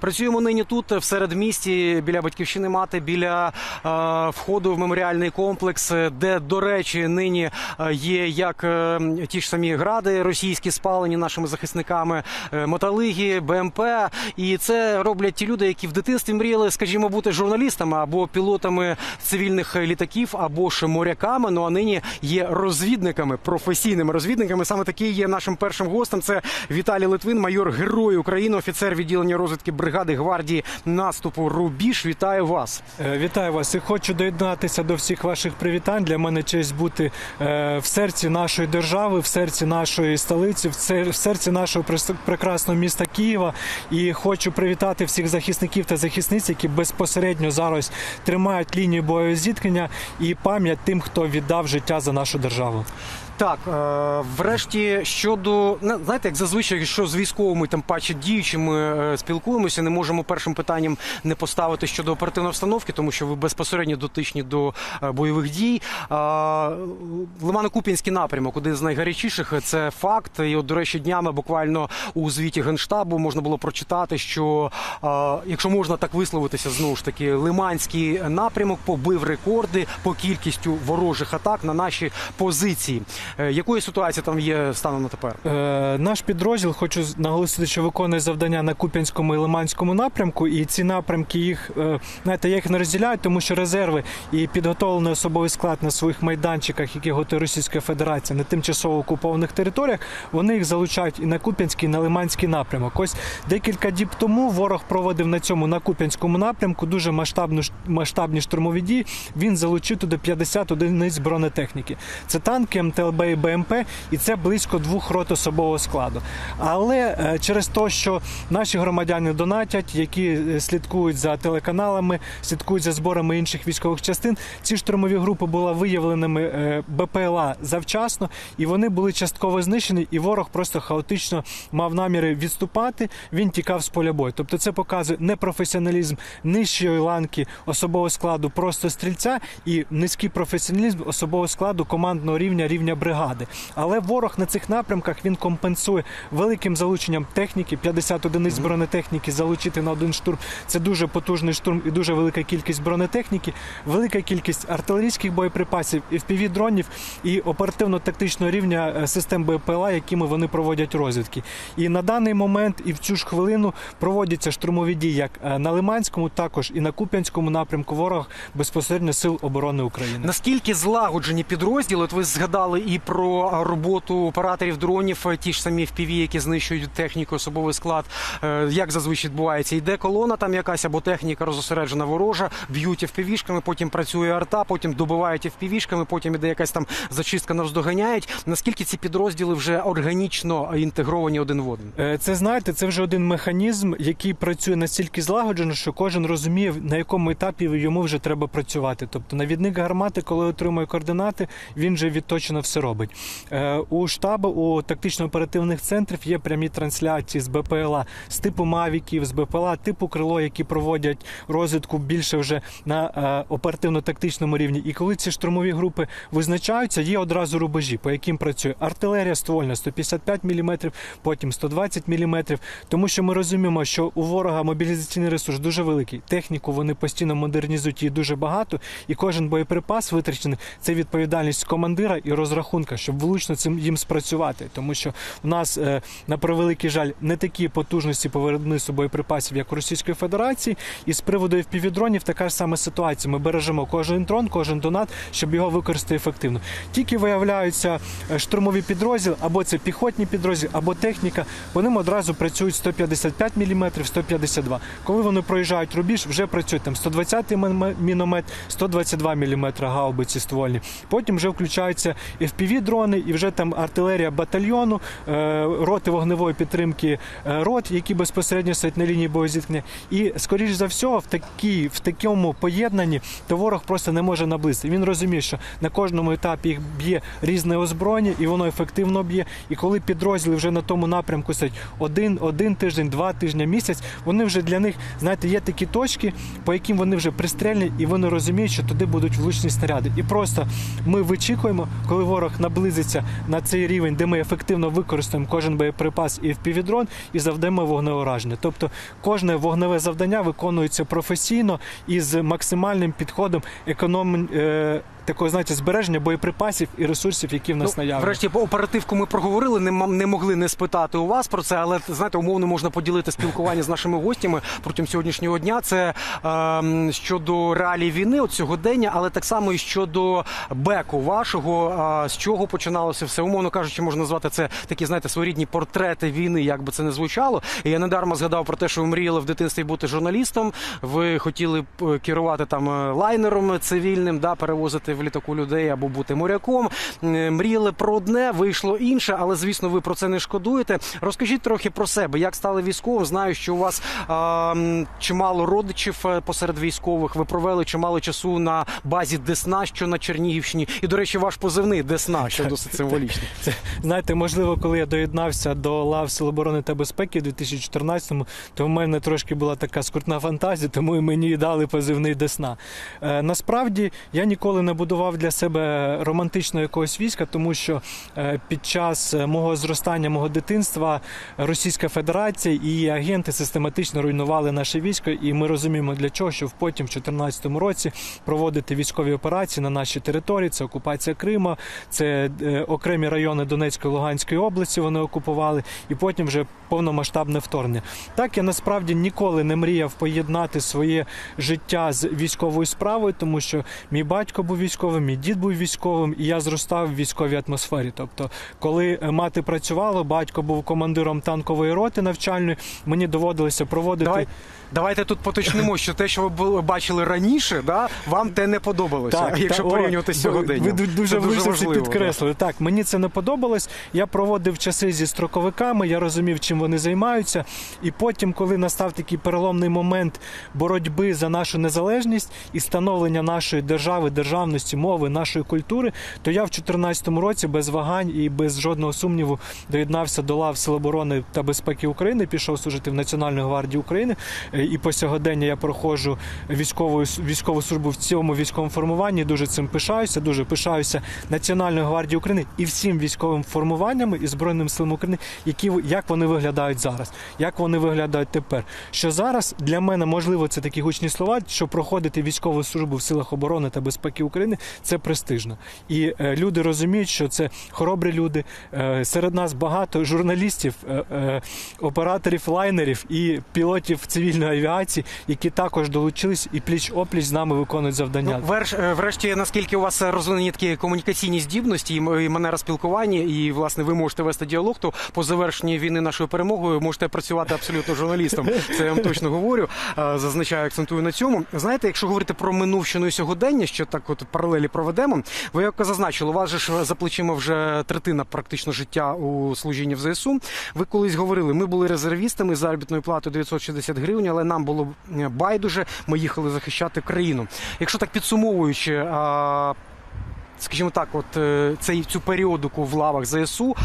Працюємо нині тут, в середмісті, біля батьківщини мати, біля е, входу в меморіальний комплекс, де, до речі, нині е, є як е, ті ж самі гради російські спалені нашими захисниками, е, мотолиги, БМП. І це роблять ті люди, які в дитинстві мріяли, скажімо, бути журналістами або пілотами цивільних літаків, або ж моряками. Ну а нині є розвідниками, професійними розвідниками. Саме такий є нашим першим гостем. Це Віталій Литвин, майор Герой України, офіцер відділення розвідки бригади гвардії наступу Рубіж. Вітаю вас. Е, Вітаю вас і хочу доєднатися до всіх ваших привітань. Для мене честь бути е, в серці нашої держави, в серці нашої столиці, в серці нашого прекрасного міста Києва. І хочу привітати всіх захисників та захисниць, які безпосередньо зараз тримають лінію боєзіткнення і пам'ять тим, хто віддав життя за нашу державу. Так, е, врешті щодо на- знаєте, як зазвичай, що з військовими там паче діючими е, спілкуємося, не можемо першим питанням не поставити щодо оперативної обстановки, тому що ви безпосередньо дотичні до е, бойових дій. Лимано-Куп'янський напрямок, один з найгарячіших, це факт. І от, до речі, днями буквально у звіті генштабу можна було прочитати, що якщо можна так висловитися, знову ж таки, Лиманський напрямок побив рекорди по кількістю ворожих атак на наші позиції. Е, Якою ситуація там є станом на тепер? Е, наш підрозділ хочу наголосити, що виконує завдання на Куп'янському і Лиманському напрямку, і ці напрямки їх е, знаєте, я їх не розділяю, тому що резерви і підготовлений особовий склад на своїх майданчиках, які готує Російська Федерація на тимчасово окупованих територіях, вони їх залучають і на Куп'янський, і на Лиманський напрямок. Ось декілька діб тому ворог проводив на цьому на Куп'янському напрямку дуже масштабну масштабні штурмові дії. Він залучив туди 50 одиниць бронетехніки. Це танки, МТЛБ і БМП, і це близько двох рот особового складу. Але е, через те, що наші громадяни донатять, які е, слідкують за телеканалами, слідкують за зборами інших військових частин, ці штурмові групи були виявленими е, БПЛА завчасно, і вони були частково знищені, і ворог просто хаотично мав наміри відступати. Він тікав з поля бою. Тобто, це показує непрофесіоналізм нижчої ланки особового складу просто стрільця і низький професіоналізм особового складу командного рівня рівня бригади. Але ворог на цих напрямках він компенсує великим залученням техніки. 50 одиниць бронетехніки залучити на один штурм. Це дуже потужний штурм і дуже велика кількість бронетехніки, велика кількість артилерійських боєприпасів, і дронів і оперативно-тактичного рівня е, систем БПЛА, якими вони проводять розвідки. І на даний момент і в цю ж хвилину проводяться штурмові дії як е, на Лиманському, також і на Куп'янському напрямку ворог безпосередньо сил оборони України. Наскільки злагоджені підрозділи? От ви згадали і про роботу операторів дронів, е, ті ж самі FPV, які знищують техніку, особовий склад. Е, Як зазвичай відбувається? Йде колона там якась або техніка розосереджена ворожа, б'ють FPV-шками, потім працює арта, потім добивають FPV-шками, потім іде якась там зачистка наздоганяють. Наскільки ці підрозділи вже органічно інтегровані один в один? Е, Це знаєте, це вже один механізм, який працює настільки злагоджено, що кожен розуміє, на якому етапі йому вже треба працювати. Тобто навідник гармати, коли отримує координати, він вже відточено все робить. Е, У штабу, у тактично-оперативних центрів є прямі трансляції з БПЛА, з типу Мавіків, з БПЛА, типу крило, які проводять розвідку більше вже на е, оперативно-тактичному рівні. І коли ці штурмові групи визначаються, є одразу рубежі, по яким працює артилерія ствольна 155 мм, потім 120 мм, тому що ми розуміємо, що у ворога мобілізаційний ресурс дуже великий. Техніку вони постійно модернізують її дуже багато, і кожен боєприпас витрачений це відповідальність командира і розрахунка, щоб влучно цим їм спрацювати. Тому що у нас е, на превеликий жаль не такі потужності по виробництву боєприпасів, як у Російської Федерації. І з приводу FPV-дронів така ж сама ситуація. Ми бережемо кожен дрон, кожен донат, щоб його використати ефективно. Тільки виявляються е, штурмові підрозділи, або це піхотні підрозділи, або техніка. По ним одразу працюють 155 мм, 152. Коли вони проїжджають рубіж, вже працюють там 120 міномет, 122 мм гаубиці ствольні. Потім вже включаються FPV-дрони і вже там артилерія батальйону, е, роти вогневої підтримки е, рот, які безпосередньо стоять на лінії боєзіткнення. І скоріш за всього, в такій, в такому поєднанні то ворог просто не може наблизити. Він розуміє, що на кожному етапі їх б'є різне озброєння, і воно ефективно б'є. І коли підрозділи вже на тому напрямку стоять один, один тиждень, два тижні, місяць, вони вже для них, знаєте, є такі точки, по яким вони вже пристрельні, і вони розуміють, що туди будуть влучні снаряди. І просто ми вичікуємо, коли ворог ворог наблизиться на цей рівень, де ми ефективно використаємо кожен боєприпас і впівдрон, і завдаємо вогневе ураження. Тобто кожне вогневе завдання виконується професійно і з максимальним підходом економ. Е, Такого знаєте, збереження боєприпасів і ресурсів, які в нас Ну, наявні. Врешті по оперативку ми проговорили. Не, не могли не спитати у вас про це, але знаєте, умовно можна поділити спілкування з нашими гостями протягом сьогоднішнього дня. Це ем, щодо реалій війни, от сьогодення, але так само і щодо беку вашого. А, чого починалося все? Умовно кажучи, можна назвати це такі, знаєте, своєрідні портрети війни, як би це не звучало. І я недарма згадав про те, що ви мріяли в дитинстві бути журналістом. Ви хотіли е, керувати там е, лайнером цивільним, да, перевозити в літаку людей або бути моряком. Е, Мріяли про одне, вийшло інше, але звісно, ви про це не шкодуєте. Розкажіть трохи про себе, як стали військовим. Знаю, що у вас а, чимало родичів посеред військових. Ви провели чимало часу на базі Десна, що на Чернігівщині. І, до речі, ваш позивний Десна, що досить символічно. Це знаєте, можливо, коли я доєднався до лав Сил оборони та безпеки у 2014-му, то в мене трошки була така скрутна фантазія, тому і мені дали позивний Десна. Е, насправді я ніколи не будував для себе романтичного якогось війська, тому що е, під час е, мого зростання, мого дитинства, Російська Федерація і її агенти систематично руйнували наше військо, і ми розуміємо для чого, щоб потім, в 2014 році, проводити військові операції на нашій території. Це окупація Криму, це е, окремі райони Донецької Луганської області. Вони окупували, і потім вже повномасштабне вторгнення. Так я насправді ніколи не мріяв поєднати своє життя з військовою справою, тому що мій батько був військовим, мій дід був військовим, і я зростав в військовій атмосфері. Тобто, коли е, мати працювала, батько був командиром танкової роти навчальної, мені доводилося проводити. Давай, давайте тут поточнимо, що те, що ви бачили раніше, да, вам те не подобалося. якщо та- порівнювати з ви-. Дуже важливо, підкреслили. Так, мені це не подобалось. Я проводив часи зі строковиками, я розумів, чим вони займаються. І потім, коли настав такий переломний момент боротьби за нашу незалежність і становлення нашої держави, державності, мови, нашої культури, то я в 2014 році без вагань і без жодного сумніву доєднався до лав Сил оборони та безпеки України, пішов служити в Національну гвардію України. Е, І по сьогодення я проходжу військову військову службу в цьому військовому формуванні. Дуже цим пишаюся. Дуже пишаюся Національною гвардією України і всім військовим формуванням і збройним силам України, які як вони виглядають зараз, як вони виглядають тепер. Що зараз для мене можливо це такі гучні слова, що проходити військову службу в силах оборони та безпеки України це престижно. І е, люди розуміють, що це хоробрі люди. Е, серед нас багато журналістів, е, е, операторів лайнерів і пілотів цивільної авіації, які також долучились і пліч опліч з нами виконують завдання. Ну, верш, е, врешті, наскільки у вас розвинені такі комунікаційні здібності і манера спілкування, і власне ви можете вести діалог, то по завершенні війни нашою перемогою можете працювати абсолютно журналістом. Це я вам точно говорю. Зазначаю, акцентую на цьому. Знаєте, якщо говорити про минувщину і сьогодення, що так от паралелі проведемо, ви як зазначили, у вас же ж за плечима вже третина практично життя у служінні в ЗСУ. Ви колись говорили, ми були резервістами з заробітною платою 960 гривень, але нам було е, байдуже. Ми їхали захищати країну. Якщо так підсумовуючи. Скажімо так, от е, цей цю періодику в лавах ЗСУ.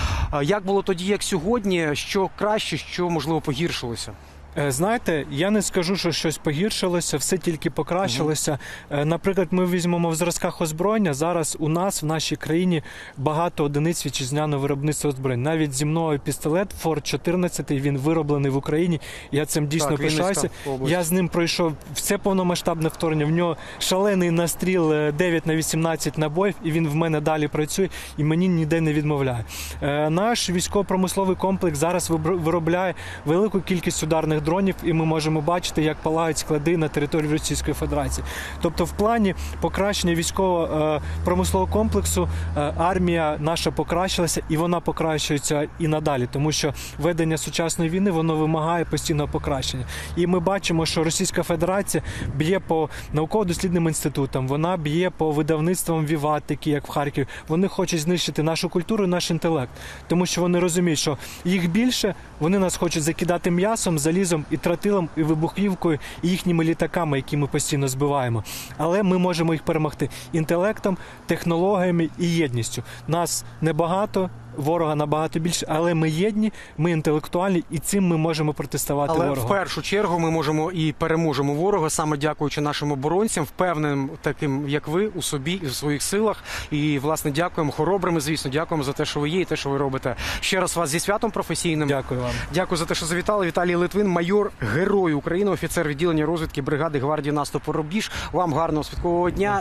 Як було тоді, як сьогодні? Що краще, що можливо погіршилося? Е, Знаєте, я не скажу, що щось погіршилося, все тільки покращилося. Е, Наприклад, ми візьмемо в зразках озброєння. Зараз у нас в нашій країні багато одиниць вітчизняного виробництва озброєння. Навіть зі мною пістолет Форд 14 він вироблений в Україні. Я цим дійсно Так, пишаюся. Я з ним пройшов все повномасштабне вторгнення. В нього шалений настріл е, 9 на 18 набоїв, і він в мене далі працює і мені ніде не відмовляє. Е, Наш військово-промисловий комплекс зараз виробляє велику кількість ударних дронів, і ми можемо бачити, як палають склади на території Російської Федерації. Тобто, в плані покращення військово-промислового комплексу е, армія наша покращилася, і вона покращується і надалі, тому що ведення сучасної війни воно вимагає постійного покращення. І ми бачимо, що Російська Федерація б'є по науково-дослідним інститутам, вона б'є по видавництвам Віват, такі як в Харкові. Вони хочуть знищити нашу культуру, наш інтелект, тому що вони розуміють, що їх більше, вони нас хочуть закидати м'ясом, залізом і тротилом, і вибухівкою, і їхніми літаками, які ми постійно збиваємо. Але ми можемо їх перемогти інтелектом, технологіями і єдністю. Нас небагато. Ворога набагато більше, але ми єдні, ми інтелектуальні, і цим ми можемо протиставати Але ворогу. в першу чергу ми можемо і переможемо ворога саме дякуючи нашим оборонцям, впевненим, таким як ви, у собі і в своїх силах. І власне дякуємо хоробрими. Звісно, дякуємо за те, що ви є, і те, що ви робите. Ще раз вас зі святом професійним. Дякую вам. Дякую за те, що завітали. Віталій Литвин, майор Герой України, офіцер відділення розвідки бригади гвардії наступу Рубіж. Вам гарного святкового дня